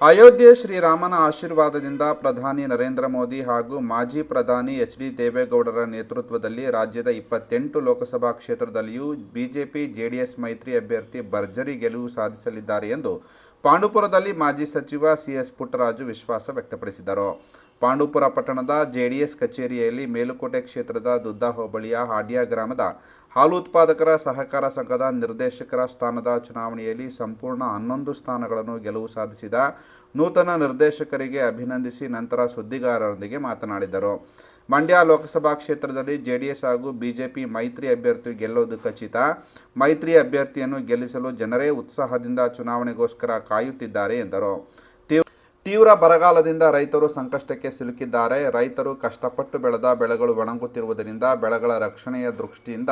ಅಯೋಧ್ಯೆ ಶ್ರೀರಾಮನ ಆಶೀರ್ವಾದದಿಂದ ಪ್ರಧಾನಿ ನರೇಂದ್ರ ಮೋದಿ ಹಾಗೂ ಮಾಜಿ ಪ್ರಧಾನಿ ಎಚ್ ಡಿ ದೇವೇಗೌಡರ ನೇತೃತ್ವದಲ್ಲಿ ರಾಜ್ಯದ ಇಪ್ಪತ್ತೆಂಟು ಲೋಕಸಭಾ ಕ್ಷೇತ್ರದಲ್ಲಿಯೂ ಬಿಜೆಪಿ, ಜೆಡಿಎಸ್ ಮೈತ್ರಿ ಅಭ್ಯರ್ಥಿ ಭರ್ಜರಿ ಗೆಲುವು ಸಾಧಿಸಲಿದ್ದಾರೆ ಎಂದು ಪಾಂಡುಪುರದಲ್ಲಿ ಮಾಜಿ ಸಚಿವ ಸಿಎಸ್ ಪುಟ್ಟರಾಜು ವಿಶ್ವಾಸ ವ್ಯಕ್ತಪಡಿಸಿದರು. ಪಾಂಡುಪುರ ಪಟ್ಟಣದ ಜೆಡಿಎಸ್ ಕಚೇರಿಯಲ್ಲಿ ಮೇಲುಕೋಟೆ ಕ್ಷೇತ್ರದ ದುದ್ದ ಹೋಬಳಿಯ ಹಾಡ್ಯ ಗ್ರಾಮದ ಹಾಲು ಉತ್ಪಾದಕರ ಸಹಕಾರ ಸಂಘದ ನಿರ್ದೇಶಕರ ಸ್ಥಾನದ ಚುನಾವಣೆಯಲ್ಲಿ ಸಂಪೂರ್ಣ ಹನ್ನೊಂದು ಸ್ಥಾನಗಳನ್ನು ಗೆಲುವು ಸಾಧಿಸಿದ ನೂತನ ನಿರ್ದೇಶಕರಿಗೆ ಅಭಿನಂದಿಸಿ ನಂತರ ಸುದ್ದಿಗಾರರೊಂದಿಗೆ ಮಾತನಾಡಿದರು. ಮಂಡ್ಯ ಲೋಕಸಭಾ ಕ್ಷೇತ್ರದಲ್ಲಿ ಜೆಡಿಎಸ್ ಹಾಗೂ ಬಿಜೆಪಿ ಮೈತ್ರಿ ಅಭ್ಯರ್ಥಿ ಗೆಲ್ಲೋದು ಖಚಿತ. ಮೈತ್ರಿ ಅಭ್ಯರ್ಥಿಯನ್ನು ಗೆಲ್ಲಿಸಲು ಜನರೇ ಉತ್ಸಾಹದಿಂದ ಚುನಾವಣೆಗೋಸ್ಕರ ಕಾಯುತ್ತಿದ್ದಾರೆ ಎಂದರು. ತೀವ್- ತೀವ್ರ ಬರಗಾಲದಿಂದ ರೈತರು ಸಂಕಷ್ಟಕ್ಕೆ ಸಿಲುಕಿದ್ದಾರೆ. ರೈತರು ಕಷ್ಟಪಟ್ಟು ಬೆಳೆದ ಬೆಳೆಗಳು ಒಣಗುತ್ತಿರುವುದರಿಂದ ಬೆಳೆಗಳ ರಕ್ಷಣೆಯ ದೃಷ್ಟಿಯಿಂದ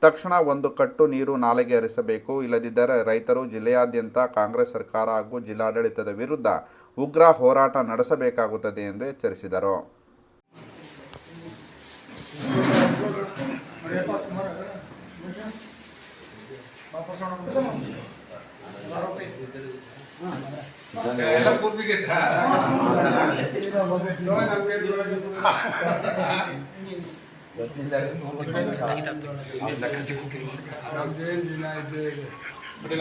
ತಕ್ಷಣ ಒಂದು ಕಟ್ಟು ನೀರು ನಾಲೆಗೆ ಹರಿಸಬೇಕು. ಇಲ್ಲದಿದ್ದರೆ ರೈತರು ಜಿಲ್ಲೆಯಾದ್ಯಂತ ಕಾಂಗ್ರೆಸ್ ಸರ್ಕಾರ ಹಾಗೂ ಜಿಲ್ಲಾಡಳಿತದ ವಿರುದ್ಧ ಉಗ್ರ ಹೋರಾಟ ನಡೆಸಬೇಕಾಗುತ್ತದೆ ಎಂದು ಎಚ್ಚರಿಸಿದರು. ಎಲ್ಲ ಪೂರ್ತಿಗೆ ನಮ್ದೇನ್ ದಿನ ಇದ್ದೇ ಇದೆ ಬಿಡಿ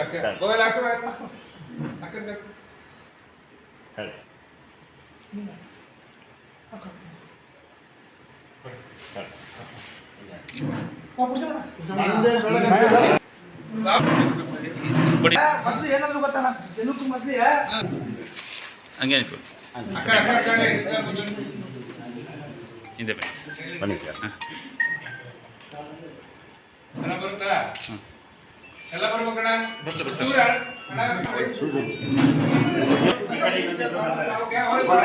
ಹಂಗೆ ಹಿಂದೆ ಬನ್ನಿ ಸರ್ ಹಣ ಬರುತ್ತಾ ಎಲ್ಲ ಬರ್ಬೇಕಣ್ಣ ಚೂರ ಅಣ್ಣ. ಓಕೆ, ಹೋಗಿ ಬಾ.